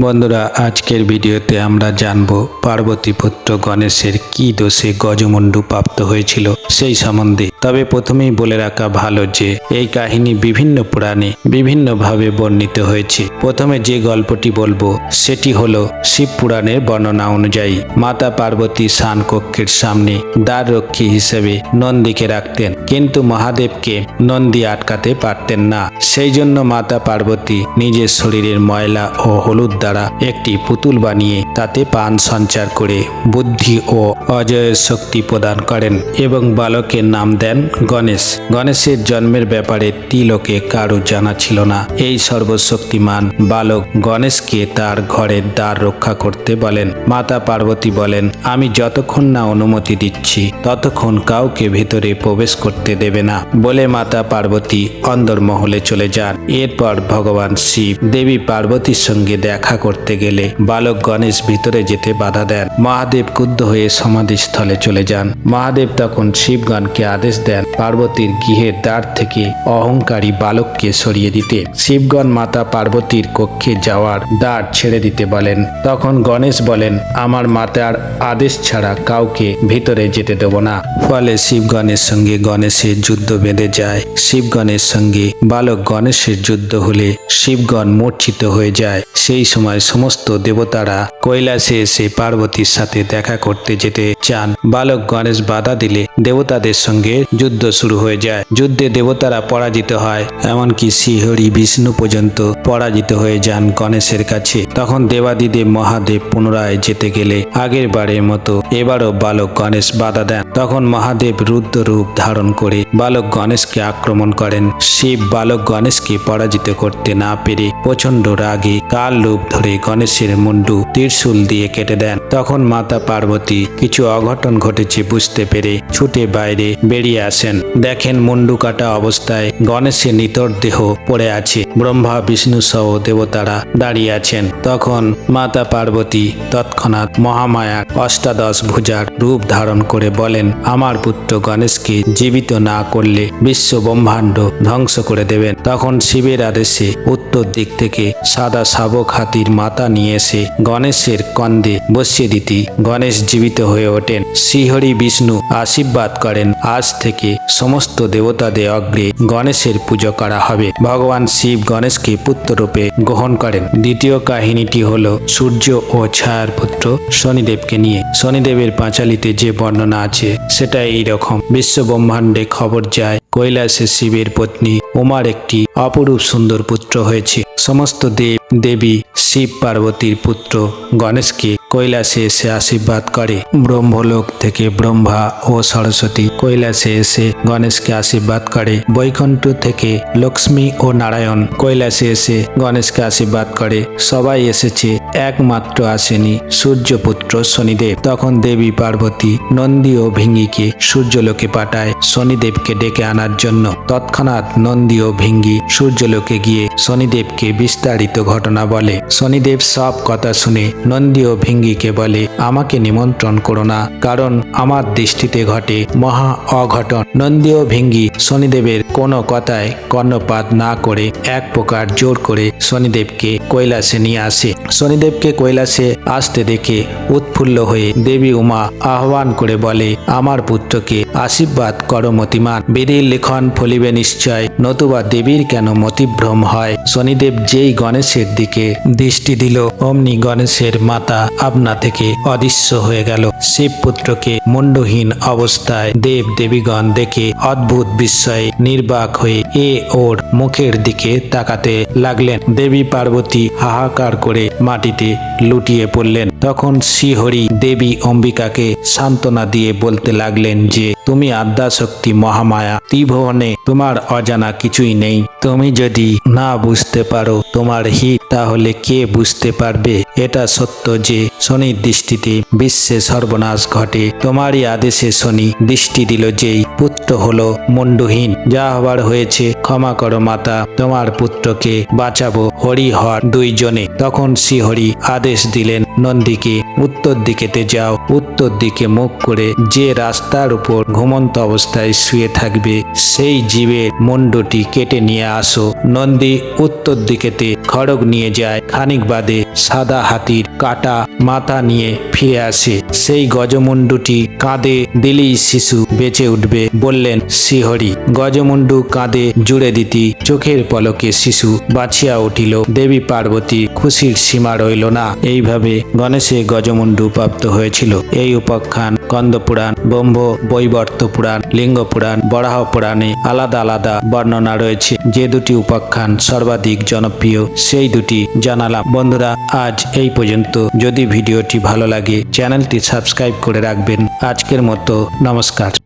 বন্ধুরা, আজকের ভিডিওতে আমরা জানব পার্বতী পুত্র গণেশের কি দোষে গজমণ্ডু প্রাপ্ত হয়েছিল সেই সম্বন্ধে। তবে প্রথমেই বলে রাখা ভালো যে, এই কাহিনী বিভিন্ন পুরাণে বিভিন্নভাবে বর্ণিত হয়েছে। প্রথমে যে গল্পটি বলব, সেটি হলো শিব পুরাণের বর্ণনা অনুযায়ী, মাতা পার্বতী শান কক্ষের সামনে দ্বার রক্ষী হিসেবে নন্দীকে রাখতেন। কিন্তু মহাদেবকে নন্দী আটকাতে পারতেন না। সেই জন্য মাতা পার্বতী নিজের শরীরের ময়লা ও হলুদ দ্বারা একটি পুতুল বানিয়ে তাতে পান সঞ্চার করে বুদ্ধি ও অজয়ের শক্তি প্রদান করেন এবং বালকের নাম দেন গণেশ। গণেশের জন্মের ব্যাপারে তিলকে কারও জানা ছিল না। এই সর্বশক্তিমান বালক গণেশকে তার ঘরের দ্বার রক্ষা করতে বলেন। মাতা পার্বতী বলেন, আমি যতক্ষণ না অনুমতি দিচ্ছি, ততক্ষণ কাউকে ভেতরে প্রবেশ করতে দেবে না। বলে মাতা পার্বতী অন্দরমহলে চলে যান। এরপর ভগবান শিব দেবী পার্বতীর সঙ্গে দেখা করতে গেলে বালক গণেশ ভিতরে যেতে বাধা দেন। মহাদেব ক্রুদ্ধ হয়ে সমাধিস্থলে চলে যান। মহাদেব তখন শিবগণকে আদেশ দেন পার্বতীর গৃহের দ্বার থেকে অহংকারী বালককে সরিয়ে দিতে। শিবগণ মাতা পার্বতীর কক্ষে যাওয়ার দ্বার ছেড়ে দিতে বলেন। তখন গণেশ বলেন, আমার মাতার আদেশ ছাড়া কাউকে ভিতরে যেতে দেব না। ফলে শিবগণের সঙ্গে গণেশের যুদ্ধ বেঁধে যায়। শিবগণের সঙ্গে বালক গণেশের যুদ্ধ হলে শিবগণ মূর্ছিত হয়ে যায়। সেই সময় সমস্ত দেবতারা কৈলাসে এসে পার্বতীর সাথে দেখা করতে যেতে চান। বালক গণেশ বাধা দিলে দেবতাদের সঙ্গে যুদ্ধ শুরু হয়ে যায়। যুদ্ধে দেবতারা পরাজিত হয়, এমনকি শ্রীহরি বিষ্ণু পর্যন্ত পরাজিত হয়ে যান গণেশের কাছে। তখন দেবাদিদেব মহাদেব পুনরায় যেতে গেলে আগের বারের মতো এবারও বালক গণেশ বাধা দেন। তখন মহাদেব রুদ্র রূপ ধারণ করে বালক গণেশকে আক্রমণ করেন। শিব বালক গণেশকে পরাজিত করতে না পেরে প্রচণ্ড রাগে কাল রূপ ধরে গণেশের মুন্ডু ত্রিশূল দিয়ে কেটে দেন। তখন মাতা পার্বতী কিছু অঘটন ঘটেছে বুঝতে পেরে ছুটে বাইরে বেরিয়ে আসেন। দেখেন মুন্ডু কাটা অবস্থায় গণেশের নিতর দেহ পড়ে আছে। ব্রহ্মা, বিষ্ণু সহ দেবতারা দাঁড়িয়ে আছেন। তখন মাতা পার্বতী তৎক্ষণাৎ মহামায়ার অষ্টাদশ ভুজার রূপ ধারণ করে বলেন, আমার পুত্র গণেশকে জীবিত না করলে বিশ্ব ব্রহ্মাণ্ড ধ্বংস করে দেবেন। তখন শিবের আদেশে উত্তর দিক থেকে সাদা শাবক হাতির মাথা নিয়ে এসে গণেশের কন্দে বসিয়ে দিতি গণেশ জীবিত হয়ে ওঠেন। শ্রীহরি বিষ্ণু আশীর্বাদ করেন, আজ থেকে সমস্ত দেবতাদের অগ্রে গণেশের পুজো করা হবে। ভগবান শিব গণেশকে পুত্ররূপে গ্রহণ করেন। দ্বিতীয় কাহিনীটি হল সূর্য ও ছায়ার পুত্র শনিদেবকে নিয়ে। শনিদেবের পাঁচালিতে যে বর্ণনা আছে, সেটা এই রকম বিশ্ব ব্রহ্মাণ্ডে খবর যায়। কৈলাসে শিবের পত্নী উমার একটি অপরূপ সুন্দর পুত্র হয়েছে। সমস্ত দেব দেবী শিব পার্বতীর পুত্র গণেশকে কৈলাসে এসে আশীর্বাদ করে। ব্রহ্মলোক থেকে ব্রহ্মা ও সরস্বতী কৈলাসে এসে গণেশকে আশীর্বাদ করে। বৈকুণ্ঠ থেকে লক্ষ্মী ও নারায়ণ কৈলাসে এসে গণেশকে আশীর্বাদ করে। সবাই এসেছে, একমাত্র আসেনি সূর্যপুত্র শনিদেব। তখন দেবী পার্বতী নন্দী ও ভিঙ্গিকে সূর্যলোকে পাঠায় শনিদেবকে ডেকে আনার জন্য। তৎক্ষণাৎ নন্দী ও ভিঙ্গি সূর্যলোকে গিয়ে শনিদেবকে বিস্তারিত ঘটনা বলে। শনিদেব সব কথা শুনে নন্দী ও ভিঙ্গিকে বলে, আমাকে নিমন্ত্রণ করো না, কারণ আমার দৃষ্টিতে ঘটে মহা অঘটন। নন্দী ও ভিঙ্গি শনিদেবের কোনো কথায় কর্ণপাত না করে এক প্রকার জোর করে শনিদেবকে কৈলাসে নিয়ে আসে। শনিদেবকে কৈলাসে আসতে দেখে উৎফুল্ল হয়ে দেবী উমা আহ্বান করে বলে, আমার পুত্রকে আশীর্বাদ করো, মতিমান। বীরের লেখন ফলিবে নিশ্চয়, নতুবা দেবীর কেন মতিভ্রম হয়? শনিদেব যেই গণেশের দিকে দৃষ্টি দিল, অমনি গণেশের মাতা আপনা থেকে অদৃশ্য হয়ে গেল। শিব পুত্রকে মুন্ডহীন অবস্থায় দেব দেবীগণ দেখে অদ্ভুত বিস্ময়ে নির্বাক হয়ে এ ওর মুখের দিকে তাকাতে লাগলেন। দেবী পার্বতী হাহাকার করে মাটিতে লুটিয়ে পড়লেন। তখন শ্রীহরি দেবী অম্বিকাকে সান্ত্বনা দিয়ে বলতে লাগলেন যে, তুমি আদ্যাশক্তি মহামায়া, ত্রিভুবনে তোমার অজানা কিছুই নেই। তুমি যদি না বুঝতে পারো তোমার হিত, তাহলে কে বুঝতে পারবে? এটা সত্য যে শনির দৃষ্টিতে বিশ্বে সর্বনাশ ঘটে। তোমারই আদেশে শনি দৃষ্টি দিল যেই পুত্র হলো মুন্ডহীন যা হবার হয়েছে, ক্ষমা করো মাতা, তোমার পুত্রকে বাঁচাবো হরি হর দুইজনে। তখন শ্রীহরি আদেশ দিলেন, নন্দীকে, উত্তর দিকেতে যাও। উত্তর দিকে মুখ করে যে রাস্তার উপর ঘুমন্ত অবস্থায় শুয়ে থাকবে, সেই জীবের মুন্ডটি কেটে নিয়ে আসো। নন্দী উত্তর দিকেতে খড়গ নিয়ে যায়। খানিক বাদে সাদা হাতির কাটা মাথা নিয়ে ফিরে আসে। সেই গজমুন্ডুটি কাঁদে, দিলেই শিশু বেঁচে উঠবে বললেন শ্রীহরি। গজমুন্ডু কাঁদে, জুড়ে দিতি চোখের পলকে শিশু। বাছিয়া উঠিল, দেবী পার্বতী খুশির সীমা রইল না। এইভাবে গণেশে গজমুন্ডু প্রাপ্ত হয়েছিল। এই উপাখ্যান পুরাণ ব্রহ্ম বৈবর্ত পুরাণ, লিঙ্গ পুরাণ, বরাহ পুরাণে আলাদা আলাদা বর্ণনা রয়েছে। যে দুটি উপাখ্যান সর্বাধিক জনপ্রিয়, সেই দুটি জানালাম। বন্ধুরা, আজ এই পর্যন্ত। যদি ভিডিওটি ভালো লাগে, চ্যানেলটি সাবস্ক্রাইব করে রাখবেন। আজকের মতো নমস্কার।